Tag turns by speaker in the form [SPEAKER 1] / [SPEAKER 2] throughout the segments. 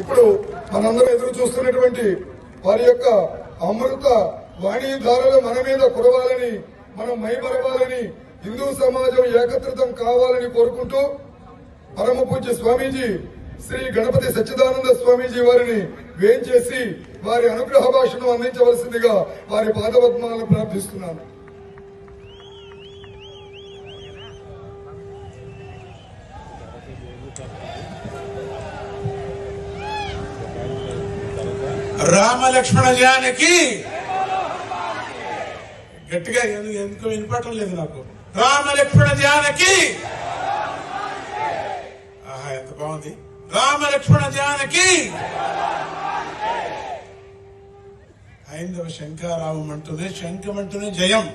[SPEAKER 1] ఇప్పుడు మనందరం ఎదురు చూస్తున్నటువంటి వారి యొక్క అమృత వాణి ధారలు మన మీద కురవాలని మనం మైమరవాలని హిందూ సమాజం ఏకత్రితం కావాలని కోరుకుంటూ పరమ పూజ్య స్వామీజీ శ్రీ గణపతి సచ్చిదానంద స్వామీజీ వారిని వేంచేసి వారి అనుగ్రహ భాషను అందించవలసిందిగా వారి పాదపద్మాలను ప్రార్థిస్తున్నాను.
[SPEAKER 2] రామ లక్ష్మణ జానకి. గట్టిగా ఎందుకు వినపడటం లేదు నాకు? రామ లక్ష్మణ జానకి. ఆహా ఎంత బాగుంది. రామలక్ష్మణ జానకి. హైందవ శంకారావం అంటూనే శంఖం అంటూనే జయం.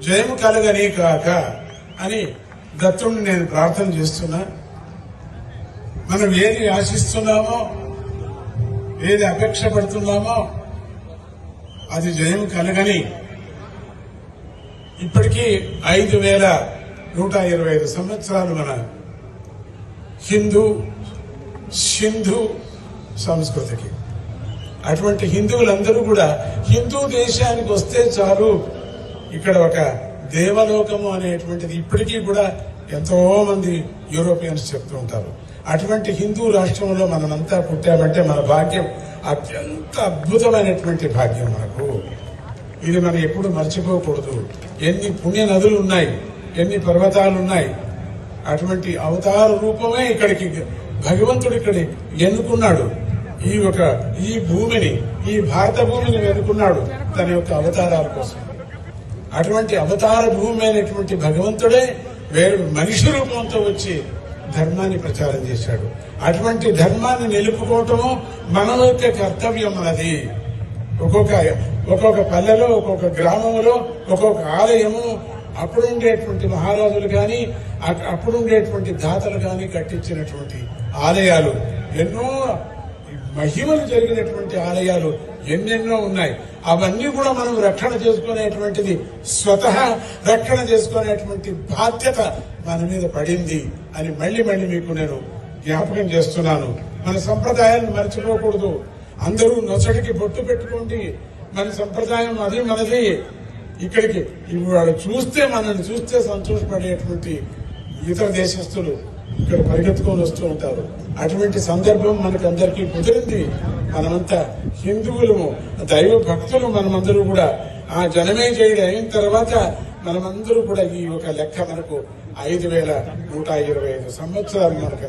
[SPEAKER 2] జయము కలగని కాక అని దత్తుడిని నేను ప్రార్థన చేస్తున్నా. మనం ఏది ఆశిస్తున్నామో ఏది అపేక్ష పడుతున్నామో అది జయం కలగని ఇప్పటికీ ఐదు వేల నూట ఇరవై ఐదు సంవత్సరాలు మన హిందూ సింధు సంస్కృతికి. అటువంటి హిందువులందరూ కూడా హిందూ దేశానికి వస్తే చాలు ఇక్కడ ఒక దేవలోకము అనేటువంటిది ఇప్పటికీ కూడా ఎంతో మంది యూరోపియన్స్ చెప్తూ ఉంటారు. అటువంటి హిందూ రాష్ట్రంలో మనమంతా పుట్టామంటే మన భాగ్యం అత్యంత అద్భుతమైనటువంటి భాగ్యం మనకు ఇది మనం ఎప్పుడు మర్చిపోకూడదు. ఎన్ని పుణ్య నదులు ఉన్నాయి ఎన్ని పర్వతాలు ఉన్నాయి అటువంటి అవతార రూపమే ఇక్కడికి భగవంతుడు ఇక్కడ ఎన్నుకున్నాడు. ఈ ఒక ఈ భూమిని ఈ భారత భూమిని ఎన్నుకున్నాడు తన యొక్క అవతారాల కోసం. అటువంటి అవతార భూమి అయినటువంటి భగవంతుడే వేరు మనిషి రూపంతో వచ్చి ధర్మాన్ని ప్రచారం చేశాడు. అటువంటి ధర్మాన్ని నిలుపుకోవటము మన యొక్క కర్తవ్యం అది. ఒక్కొక్క ఒక్కొక్క పల్లెలో ఒక్కొక్క గ్రామంలో ఒక్కొక్క ఆలయము అప్పుడు ఉండేటువంటి మహారాజులు కానీ అప్పుడు ఉండేటువంటి దాతలు కానీ కట్టించినటువంటి ఆలయాలు. ఎన్నో మహిమలు జరిగినటువంటి ఆలయాలు ఎన్నెన్నో ఉన్నాయి. అవన్నీ కూడా మనం రక్షణ చేసుకునేటువంటిది స్వతహా రక్షణ చేసుకునేటువంటి బాధ్యత మన మీద పడింది అని మళ్ళీ మళ్ళీ మీకు నేను జ్ఞాపకం చేస్తున్నాను. మన సంప్రదాయాన్ని మర్చిపోకూడదు. అందరూ నొసటికి బొట్టు పెట్టుకోండి. మన సంప్రదాయం అది మనది. ఇక్కడికి ఇప్పుడు వాళ్ళు చూస్తే మనల్ని చూస్తే సంతోషపడేటువంటి ఇతర దేశస్తులు ఇక్కడ పరిగెత్తుకొని వస్తూ ఉంటారు. అటువంటి సందర్భం మనకు అందరికీ కుదిరింది. మనమంతా హిందువులము దైవ భక్తులు మనమందరూ కూడా. ఆ జనమే చేయడం అయిన తర్వాత మనమందరూ కూడా ఈ ఒక లెక్క మనకు ఐదు వేల నూట ఇరవై ఐదు సంవత్సరాలు మనకు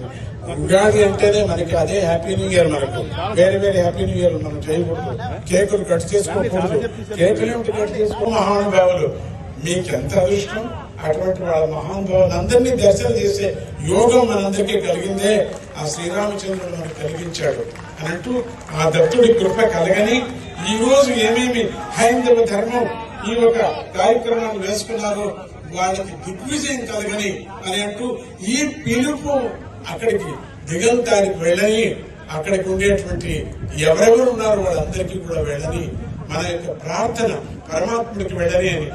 [SPEAKER 2] ఉగాది అంటేనే మనకి అదే హ్యాపీ న్యూ ఇయర్ మనకు. వేరే వేరే హ్యాపీ న్యూ ఇయర్ మనం చేయకూడదు. కేకులు కట్ చేసుకోకూడదు. కేకులు కట్ చేసుకో? మహానుభావులు. మీకు ఎంత అదృష్టం? అటువంటి వాళ్ళ మహానుభావులు అందరినీ దర్శనం చేసే యోగం మనందరికీ కలిగిందే. ఆ శ్రీరామచంద్రుడు మనకు కలిగించాడు అని అంటూ ఆ దత్తుడి కృప కలగని ఈ రోజు ఏమేమి హైందవ ధర్మం ఈ యొక్క కార్యక్రమాన్ని వేసుకున్నారో వాళ్ళకి దిగ్విజయం కలగని అని అంటూ ఈ పిలుపు అక్కడికి దిగంతానికి వెళ్ళని అక్కడికి ఉండేటువంటి ఎవరెవరు ఉన్నారో వాళ్ళందరికీ కూడా వెళ్ళని మన యొక్క ప్రార్థన పరమాత్ముడికి వెళ్ళని అని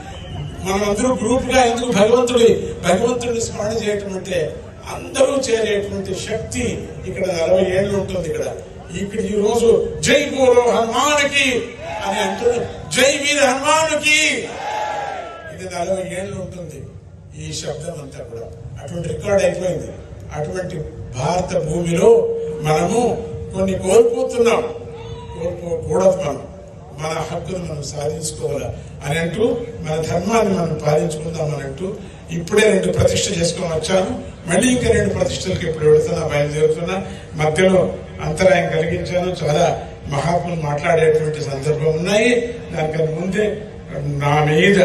[SPEAKER 2] మనమందరూ గ్రూప్గా ఎందుకు భగవంతుడి భగవంతుడిని స్మరణ చేయటం అంటే అందరూ చేరేటువంటి శక్తి ఇక్కడ అరవై ఏళ్ళు ఉంటుంది ఇక్కడ. ఇక్కడ ఈ రోజు జై బోలో హనుమానుకి అని అంటూ జై వీర హనుమానుకి. ఇది నలభై ఏళ్ళు ఉంటుంది ఈ శబ్దం అంతా కూడా. అటువంటి రికార్డ్ అయిపోయింది. అటువంటి భారత భూమిలో మనము కొన్ని కోల్పోతున్నాం. కోల్పోకూడదు మనం. మన హక్కును మనం సాధించుకోవాలా అని అంటూ మన ధర్మాన్ని మనం పాలించుకుందాం అని అంటూ ఇప్పుడే రెండు ప్రతిష్ట చేసుకొని వచ్చాను. మళ్ళీ ఇంకా రెండు ప్రతిష్టలకు ఇప్పుడు వెళుతున్నా బయలుదేరుతున్నా. మధ్యలో అంతరాయం కలిగించాను. చాలా మహాత్ములు మాట్లాడేటువంటి సందర్భం ఉన్నాయి. దానికన్నా ముందే నా మీద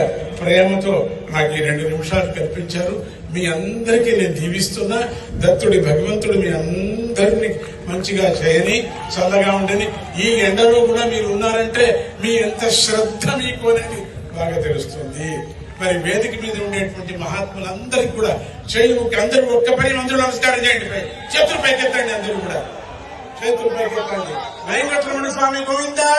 [SPEAKER 2] ప్రేమతో నాకు ఈ రెండు నిమిషాలు కల్పించారు. మీ అందరికీ నేను దీవిస్తున్నా. దత్తుడి భగవంతుడు మీ అందరినీ మంచిగా చేయని చల్లగా ఉండని ఈ ఎండలో కూడా మీరు ఉన్నారంటే మీ ఎంత శ్రద్ధ మీకు అనేది బాగా తెలుస్తుంది. మరి వేదిక మీద ఉండేటువంటి మహాత్ములందరికీ కూడా చేయి ముక్కి అందరూ ఒక్క పని అందరూ నమస్కారం చేయండి. పై చేతులు పైకెత్తండి అందరూ కూడా. చేతులు పైకెత్తండి. వెంకటరమణ స్వామి గోవిందా!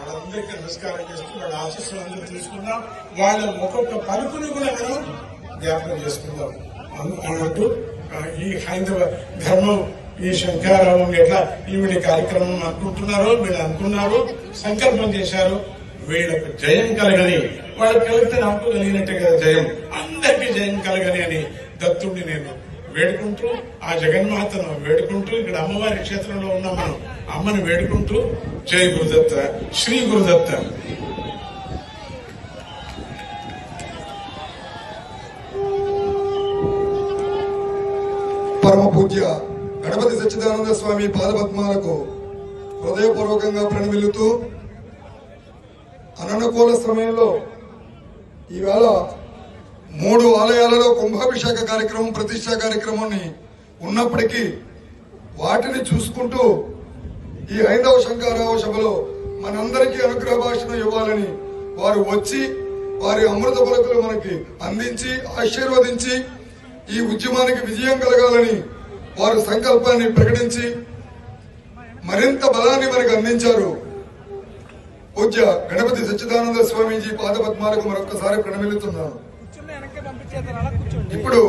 [SPEAKER 2] వాళ్ళందరికీ నమస్కారం చేస్తూ వాళ్ళ ఆశస్సులు అందరూ తీసుకుందాం వాళ్ళ ఒక్కొక్క పలుకుని కూడా మనం జ్ఞాపకం చేసుకుందాం. అన్నట్టు ఈ హైందవ ధర్మం ఈ శంకరారావు ఎట్లా ఈవిడ కార్యక్రమం అనుకుంటున్నారో వీళ్ళు అనుకున్నారు సంకల్పం చేశారు వీళ్ళకు జయం కలగని వాళ్ళకి కలిగితే నాకు కలిగినట్టే కదా జయం. అందరికీ జయం కలగని అని దత్తుడిని నేను వేడుకుంటూ ఆ జగన్మాతను వేడుకుంటూ ఇక్కడ అమ్మవారి క్షేత్రంలో ఉన్న మనం అమ్మని వేడుకుంటూ జై గురుదత్త శ్రీ గురుదత్త.
[SPEAKER 1] పరమ పూజ్య గణపతి సచ్చిదానంద స్వామి పాదపద్మాలకు హృదయపూర్వకంగా ప్రణమిల్లుతూ అననుకూల సమయంలో ఈవేళ మూడు ఆలయాలలో కుంభాభిషేక కార్యక్రమం ప్రతిష్టా కార్యక్రమాన్ని ఉన్నప్పటికీ వాటిని చూసుకుంటూ ఈ హైందవ శంకరావ సభలో మనందరికీ అనుగ్రహ భాషను ఇవ్వాలని వారు వచ్చి వారి అమృత పలకలు మనకి అందించి ఆశీర్వదించి ఈ ఉద్యమానికి విజయం కలగాలని వారు సంకల్పాన్ని ప్రకటించి మరింత బలాన్ని మనకు అందించారు. పూజ్య గణపతి సచ్చిదానంద స్వామీజీ పాదపద్మాలకు మరొకసారి ప్రణమిల్లుతున్నాను. ఇప్పుడు